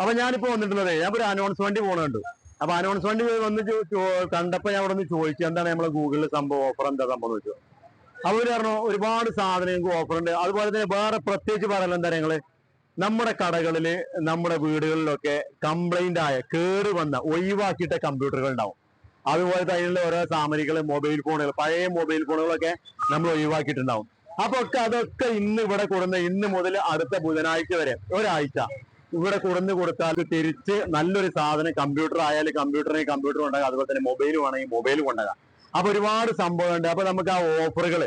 അപ്പൊ ഞാനിപ്പോ വന്നിട്ടുള്ളത് ഞാൻ ഒരു അനൗൺസ് വണ്ടി പോണ കണ്ടു അപ്പൊ അനൗൺസ് വണ്ടി വന്ന് കണ്ടപ്പോ ഞാൻ അവിടെ നിന്ന് ചോദിച്ചു എന്താണ് നമ്മളെ ഗൂഗിളിൽ സംഭവം ഓഫർ എന്താ സംഭവം വെച്ചു അവർ പറഞ്ഞു ഒരുപാട് സാധനങ്ങൾക്ക് ഓഫർ ഉണ്ട്. അതുപോലെ തന്നെ വേറെ പ്രത്യേകിച്ച് പറയാനുള്ള എന്താ ഞങ്ങൾ നമ്മുടെ കടകളിൽ നമ്മുടെ വീടുകളിലൊക്കെ കംപ്ലൈന്റ് ആയ കേട് വന്ന ഒഴിവാക്കിയിട്ട കമ്പ്യൂട്ടറുകൾ ഉണ്ടാവും. അതുപോലെ അതിനുള്ള ഓരോ സാമഗ്രികൾ മൊബൈൽ ഫോണുകൾ പഴയ മൊബൈൽ ഫോണുകളൊക്കെ നമ്മൾ ഒഴിവാക്കിയിട്ടുണ്ടാവും. അപ്പൊ ഒക്കെ അതൊക്കെ ഇന്ന് ഇവിടെ കൊടുന്ന ഇന്ന് മുതൽ അടുത്ത ബുധനാഴ്ച വരെ ഒരാഴ്ച. ഇവിടെ കൊടുന്ന് കൊടുത്താൽ തിരിച്ച് നല്ലൊരു സാധനം കമ്പ്യൂട്ടർ ആയാലും കമ്പ്യൂട്ടറിന് കമ്പ്യൂട്ടർ ഉണ്ടാകാം. അതുപോലെ തന്നെ മൊബൈൽ വേണമെങ്കിൽ മൊബൈൽ കൊണ്ടാകാം അപ്പൊ ഒരുപാട് സംഭവമുണ്ട് അപ്പൊ നമുക്ക് ആ ഓഫറുകൾ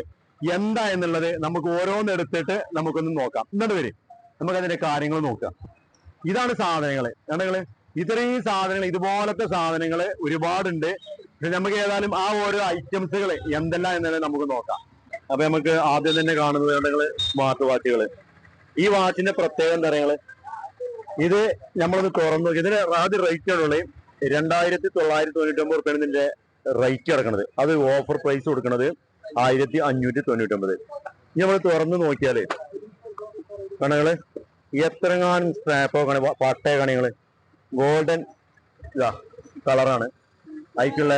എന്താ എന്നുള്ളത് നമുക്ക് ഓരോന്ന് എടുത്തിട്ട് നമുക്കൊന്ന് നോക്കാം. എന്നിട്ട് വരും. നമുക്ക് അതിന്റെ കാര്യങ്ങൾ നോക്കാം ഇതാണ് സാധനങ്ങൾ കണ്ടങ്ങൾ ഇത്രയും സാധനങ്ങൾ ഇതുപോലത്തെ സാധനങ്ങൾ ഒരുപാടുണ്ട്. നമുക്ക് ഏതായാലും ആ ഓരോ ഐറ്റംസുകൾ എന്തെല്ലാം എന്നുള്ളത് നമുക്ക് നോക്കാം. അപ്പൊ നമുക്ക് ആദ്യം തന്നെ കാണുന്നത് സ്മാർട്ട് വാച്ചുകൾ ഈ വാച്ചിന്റെ പ്രത്യേകം എന്താ ഇത് നമ്മളൊന്ന് തുറന്നു നോക്കി. ഇതിന് ആദ്യം റേറ്റ് ആണുള്ളത് രണ്ടായിരത്തി തൊള്ളായിരത്തി തൊണ്ണൂറ്റി ഒമ്പത് റുപ്യാണ് ഇതിന്റെ റേറ്റ് കിടക്കുന്നത് അത് ഓഫർ പ്രൈസ് കൊടുക്കണത് ആയിരത്തി അഞ്ഞൂറ്റി തൊണ്ണൂറ്റി ഒമ്പത് ഇനി നമ്മൾ തുറന്നു നോക്കിയാൽ കണകൾ എത്രങ്ങാനും സ്ട്രാപ്പോ കണി പട്ടയ കണികൾ. ഗോൾഡൻ ഇതാ കളറാണ് അതിക്കുള്ള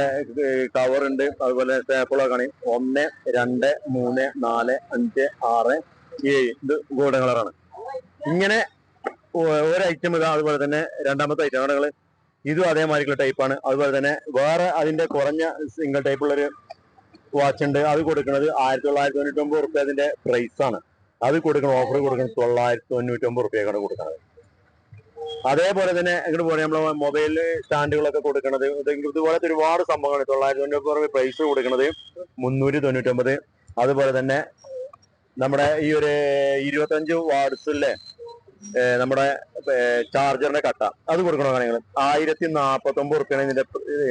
കവറുണ്ട് അതുപോലെ സ്റ്റാപ്പുള്ള കണി ഒന്ന് രണ്ട് മൂന്ന് നാല് അഞ്ച് ആറ് ഏഴ്. ഇത് ഗോൾഡൻ കളറാണ് ഇങ്ങനെ ഒരു ഐറ്റം ഇതാ അതുപോലെ തന്നെ രണ്ടാമത്തെ ഐറ്റം കണകൾ ഇതും അതേമാതിരിക്കുള്ള ടൈപ്പാണ് അതുപോലെ തന്നെ വേറെ അതിന്റെ കുറഞ്ഞ സിംഗിൾ ടൈപ്പുള്ളൊരു വാച്ച് ഉണ്ട്. അത് കൊടുക്കുന്നത് ആയിരത്തി തൊള്ളായിരത്തി തൊണ്ണൂറ്റി ഒമ്പത് റുപ്യ അതിന്റെ പ്രൈസ് ആണ്. അത് കൊടുക്കണം ഓഫർ കൊടുക്കുന്നത് തൊള്ളായിരത്തി തൊണ്ണൂറ്റി ഒമ്പത് റുപ്യക്കാണ് കൊടുക്കുന്നത്. അതേപോലെ തന്നെ ഇങ്ങോട്ട് പോലെ നമ്മളെ മൊബൈൽ സ്റ്റാൻഡുകളൊക്കെ കൊടുക്കുന്നത്. ഇത് ഇതുപോലത്തെ ഒരുപാട് സംഭവങ്ങൾ തൊള്ളായിരത്തി തൊണ്ണൂറ്റി ഒമ്പത് പ്രൈസ് കൊടുക്കുന്നത് മുന്നൂറ്റി തൊണ്ണൂറ്റി ഒമ്പത് അതുപോലെ തന്നെ നമ്മുടെ ഈ ഒരു ഇരുപത്തഞ്ച് വാട്സിലെ നമ്മുടെ ചാർജറിന്റെ കട്ട. അത് കൊടുക്കണോ നിങ്ങൾ ആയിരത്തി നാൽപ്പത്തി ഒമ്പത് റുപ്യാണ് ഇതിന്റെ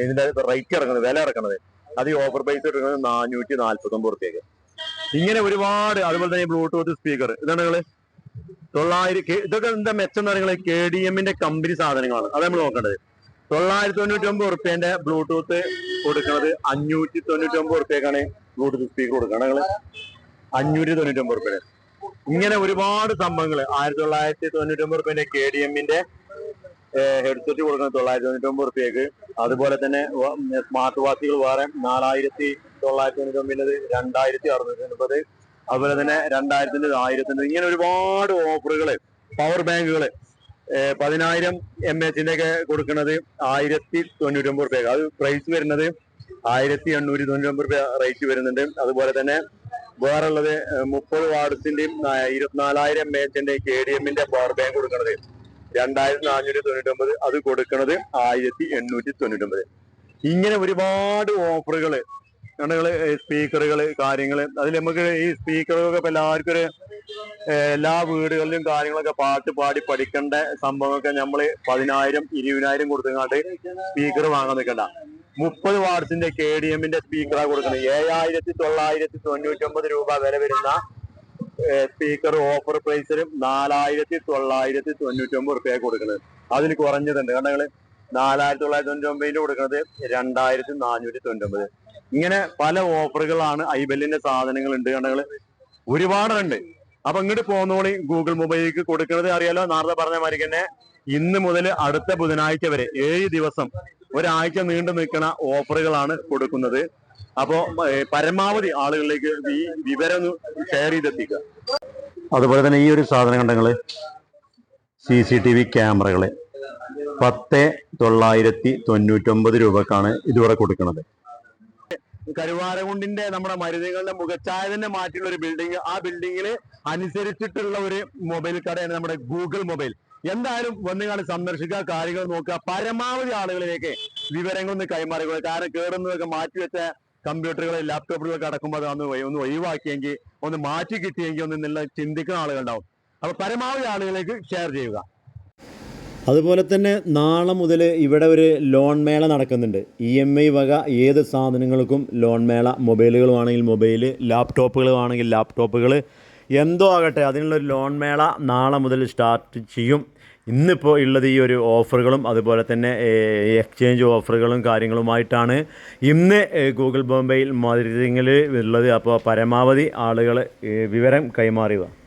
ഇതിന്റെ റേറ്റ് ഇറങ്ങുന്നത് വില ഇറക്കുന്നത് അത് ഈ ഓഫർ പ്രൈസ് എടുക്കുന്നത് നാനൂറ്റി നാല്പത്തി ഒമ്പത് റുപ്യക്ക്. ഇങ്ങനെ ഒരുപാട് അതുപോലെ തന്നെ ബ്ലൂടൂത്ത് സ്പീക്കർ ഇതാണ് നിങ്ങൾ? തൊള്ളായിരം ഇതൊക്കെ എന്താ മെച്ചം എന്ന് പറയുന്നത്? കെ ഡി എമ്മിന്റെ കമ്പനി സാധനങ്ങളാണ്. അത് നമ്മൾ നോക്കേണ്ടത്. തൊള്ളായിരത്തി തൊണ്ണൂറ്റി ഒമ്പത് റുപ്യന്റെ ബ്ലൂടൂത്ത് കൊടുക്കുന്നത് അഞ്ഞൂറ്റി തൊണ്ണൂറ്റി ഒമ്പത് റുപ്യക്കാണ് ബ്ലൂടൂത്ത് സ്പീക്കർ കൊടുക്കുന്നത് നിങ്ങൾ? അഞ്ഞൂറ്റി തൊണ്ണൂറ്റി ഒമ്പത് റുപ്യ ഇങ്ങനെ ഒരുപാട് സംഭവങ്ങൾ ആയിരത്തി തൊള്ളായിരത്തി തൊണ്ണൂറ്റി ഒമ്പത് റുപ്യന്റെ കെ ഡി എമ്മിന്റെ ഹെഡ്സെറ്റ് കൊടുക്കുന്നത് തൊള്ളായിരത്തി തൊണ്ണൂറ്റി ഒമ്പത് റുപ്യക്ക്. അതുപോലെ തന്നെ സ്മാർട്ട് വാച്ചുകൾ വേറെ നാലായിരത്തി തൊള്ളായിരത്തി തൊണ്ണൂറ്റി ഒമ്പതിന്റെ രണ്ടായിരത്തി അറുന്നൂറ്റി ഒൻപത് അതുപോലെ തന്നെ രണ്ടായിരത്തിന്റെ ആയിരത്തിന്റെ ഇങ്ങനെ ഒരുപാട് ഓഫറുകൾ പവർ ബാങ്കുകൾ പതിനായിരം എം എച്ചിന്റെ ഒക്കെ കൊടുക്കുന്നത് ആയിരത്തി തൊണ്ണൂറ്റി ഒമ്പത് റുപ്യ അത് പ്രൈസ് വരുന്നത് ആയിരത്തി എണ്ണൂറ്റി തൊണ്ണൂറ്റി ഒമ്പത് റുപ്യ റേറ്റ് വരുന്നുണ്ട്. അതുപോലെ തന്നെ വേറെ ഉള്ളത് മുപ്പത് വാർഡ്സിന്റെയും ഇരുപത്തിനാലായിരം മേച്ചിന്റെയും കെ ഡി എമ്മിന്റെ പവർ ബാങ്ക് കൊടുക്കുന്നത് രണ്ടായിരത്തി നാനൂറ്റി തൊണ്ണൂറ്റി ഒമ്പത് അത് കൊടുക്കുന്നത് ആയിരത്തി എണ്ണൂറ്റി തൊണ്ണൂറ്റി ഒമ്പത്. ഇങ്ങനെ ഒരുപാട് ഓഫറുകൾ കണ്ടുകൾ സ്പീക്കറുകൾ കാര്യങ്ങൾ. അതിൽ നമുക്ക് ഈ സ്പീക്കറുകളൊക്കെ ഇപ്പൊ എല്ലാവർക്കും ഒരു എല്ലാ വീടുകളിലും കാര്യങ്ങളൊക്കെ പാട്ട് പാടി പഠിക്കേണ്ട സംഭവമൊക്കെ നമ്മൾ പതിനായിരം ഇരുപതിനായിരം കൊടുത്തങ്ങാണ്ട് സ്പീക്കർ വാങ്ങാൻ നിൽക്കണ്ട മുപ്പത് വാർഡ്സിന്റെ കെ ഡി എമ്മിന്റെ സ്പീക്കറാണ് കൊടുക്കുന്നത് ഏഴായിരത്തി തൊള്ളായിരത്തി തൊണ്ണൂറ്റി ഒമ്പത് രൂപ വില വരുന്ന സ്പീക്കർ ഓഫർ പ്രൈസിലും നാലായിരത്തി തൊള്ളായിരത്തി തൊണ്ണൂറ്റി ഒമ്പത് റുപ്യ കൊടുക്കുന്നത്. അതിന് കുറഞ്ഞതുണ്ട്. കാരണം നിങ്ങൾ നാലായിരത്തി തൊള്ളായിരത്തി തൊണ്ണൂറ്റി ഒമ്പതിന് കൊടുക്കുന്നത് രണ്ടായിരത്തി നാനൂറ്റി തൊണ്ണൂറ്റി ഒമ്പത് ഇങ്ങനെ പല ഓഫറുകളാണ് ഐബെല്ലിന്റെ സാധനങ്ങൾ ഉണ്ട് കാരണങ്ങൾ ഒരുപാടുണ്ട്. അപ്പൊ ഇങ്ങോട്ട് പോകുന്നോളി ഗൂഗിൾ മൊബൈലിലേക്ക് കൊടുക്കുന്നത് അറിയാലോ. നേരത്തെ പറഞ്ഞ മാതിരി തന്നെ ഇന്ന് മുതൽ അടുത്ത ബുധനാഴ്ച വരെ ഏഴ് ദിവസം ഒരാഴ്ച നീണ്ടു നിൽക്കുന്ന ഓഫറുകളാണ് കൊടുക്കുന്നത്. അപ്പോ പരമാവധി ആളുകളിലേക്ക് ഈ വിവരം ഷെയർ ചെയ്തെത്തിക്കുക. അതുപോലെ തന്നെ ഈ ഒരു സാധനം കണ്ടങ്ങൾ സി സി ടി വി ക്യാമറകൾ. പത്ത് തൊള്ളായിരത്തി തൊണ്ണൂറ്റൊമ്പത് രൂപക്കാണ് ഇതുവരെ കൊടുക്കുന്നത് കരുവാരകുണ്ടിന്റെ നമ്മുടെ മരുന്നുകളുടെ മുഖച്ഛായതന്നെ മാറ്റിയുള്ള ഒരു ബിൽഡിംഗ് ആ ബിൽഡിങ്ങിൽ അനുസരിച്ചിട്ടുള്ള ഒരു മൊബൈൽ കടയാണ് നമ്മുടെ ഗൂഗിൾ മൊബൈൽ എന്തായാലും വന്നുകാണ് സന്ദർശിക്കുക കാര്യങ്ങൾ നോക്കുക പരമാവധി ആളുകളിലേക്ക് വിവരങ്ങളൊന്ന് കൈമാറുക കാരണം കേടുന്നതൊക്കെ മാറ്റിവെച്ച കമ്പ്യൂട്ടറുകൾ ലാപ്ടോപ്പുകളൊക്കെ അടക്കുമ്പോൾ അത് ഒന്ന് ഒഴി- ഒന്ന് ഒഴിവാക്കിയെങ്കിൽ ഒന്ന് മാറ്റി കിട്ടിയെങ്കിൽ ഒന്ന് നല്ല ചിന്തിക്കുന്ന ആളുകളുണ്ടാവും. അപ്പൊ പരമാവധി ആളുകളിലേക്ക് ഷെയർ ചെയ്യുക. അതുപോലെ തന്നെ നാളെ മുതൽ ഇവിടെ ഒരു ലോൺ മേള നടക്കുന്നുണ്ട്. ഇ എം ഐ വക ഏത് സാധനങ്ങൾക്കും ലോൺ മേള മൊബൈലുകളുമാണെങ്കിൽ മൊബൈൽ ലാപ്ടോപ്പുകളുമാണെങ്കിൽ ലാപ്ടോപ്പുകൾ എന്തോ ആകട്ടെ അതിനുള്ളൊരു ലോൺ മേള നാളെ മുതൽ സ്റ്റാർട്ട് ചെയ്യും. ഇന്നിപ്പോൾ ഉള്ളത് ഈ ഒരു ഓഫറുകളും അതുപോലെ തന്നെ എക്സ്ചേഞ്ച് ഓഫറുകളും കാര്യങ്ങളുമായിട്ടാണ് ഇന്ന് ഗൂഗിൾ ബോംബെയിൽ മാതിരിങ്ങളിൽ ഉള്ളത്. അപ്പോൾ പരമാവധി ആളുകൾ വിവരം കൈമാറുക.